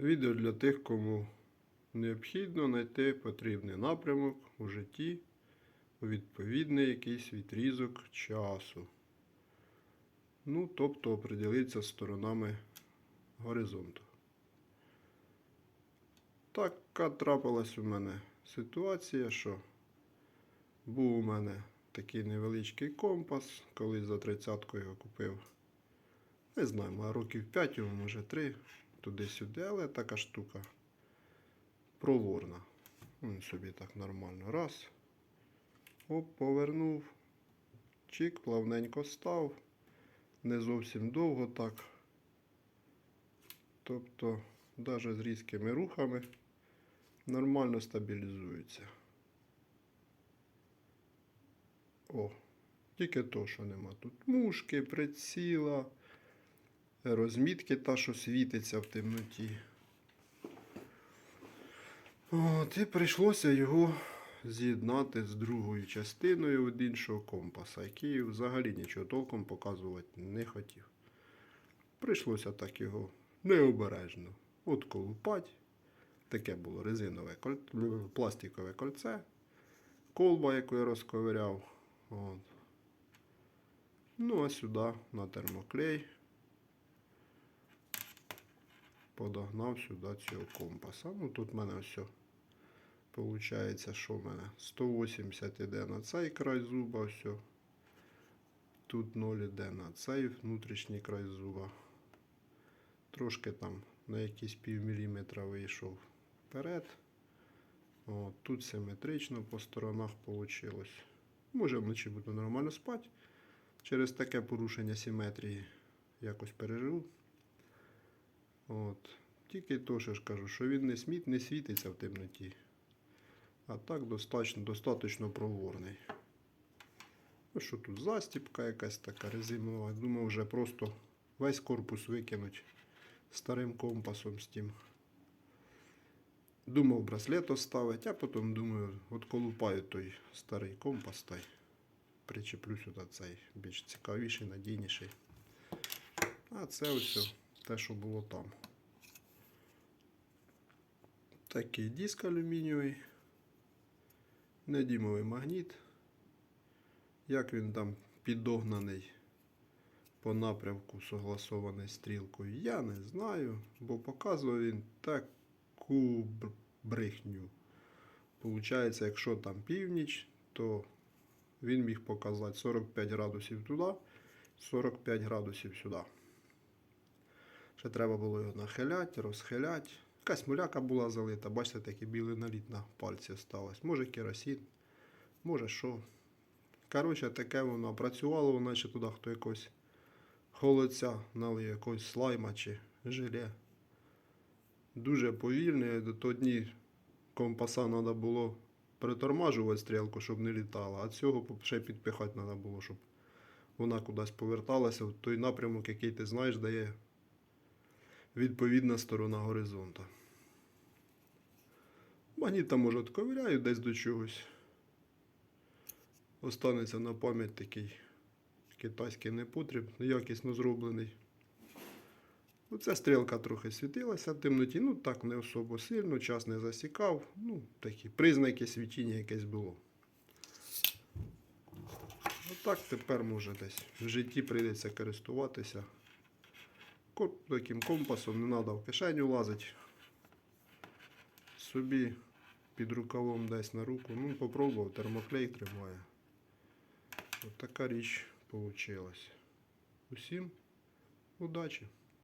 Відео для тих, кому необхідно знайти потрібний напрямок у житті у відповідний якийсь відрізок часу. Ну, тобто оприділитися сторонами горизонту. Така трапилась у мене ситуація, що був у мене такий невеличкий компас, колись за тридцятку його купив. Не знаю, років 5, йому, може 3, туди-сюди, але така штука проворна. Він собі так нормально. Раз. Оп, повернув. Чик, плавненько став. Не зовсім довго так. Тобто, навіть з різкими рухами нормально стабілізується. О, тільки то, що нема тут мушки, приціла, розмітки та, що світиться в темноті. От, і прийшлося його з'єднати з другою частиною від іншого компаса, який взагалі нічого толком показувати не хотів. Прийшлося так його необережно отколупати. Таке було резинове коль- пластикове кольце, колба, яку я розковиряв. От. Ну, а сюди на термоклей подогнав сюди цього компаса. Ну, тут в мене все. Получається, що в мене 180 іде на цей край зуба, все. Тут 0 іде на цей внутрішній край зуба. Трошки там на якісь пів вийшов вперед. От, тут симетрично по сторонах вийшло. Може вночі буду нормально спати. Через таке порушення симетрії якось переживу. Тільки то, що ж кажу, що він не, сміт, не світиться в темноті. А так достатньо, достатньо проворний. Ну що тут застіпка якась така резинова. Думав вже просто весь корпус викинуть старим компасом з тим. Думав браслет оставить, а потім думаю, от колупаю той старий компас та й причеплю сюди цей більш цікавіший, надійніший. А це ось те, що було там. Такий диск алюмінієвий, недімовий магніт. Як він там підогнаний по напрямку согласований стрілкою, я не знаю, бо показував він таку брехню. Получається, якщо там північ, то він міг показати 45 градусів туди, 45 градусів сюди. Ще треба було його нахиляти, розхиляти. Якась муляка була залита, бачите, такий білий наліт на пальці сталося. Може керосин, може що. Коротше, таке воно працювало, ще туди хто якось холодця налив, якогось слайма чи желе. Дуже повільний, до того дні компаса треба було притормажувати стрілку, щоб не літала, а цього ще підпихати треба було, щоб вона кудись поверталася в той напрямок, який ти знаєш, дає відповідна сторона горизонта. Магніта, може, отковиряю десь до чогось. Останеться на пам'ять такий китайський непотріб, якісно зроблений. Оця стрілка трохи світилася в темноті, ну так не особо сильно, час не засікав. Ну, такі признаки світіння якесь було. Отак тепер може десь в житті прийдеться користуватися. Таким компасом не треба в кишеню лазити. Собі під рукавом десь на руку. Ну, попробував, термоклей тримає. От така річ вийшла. Усім удачі!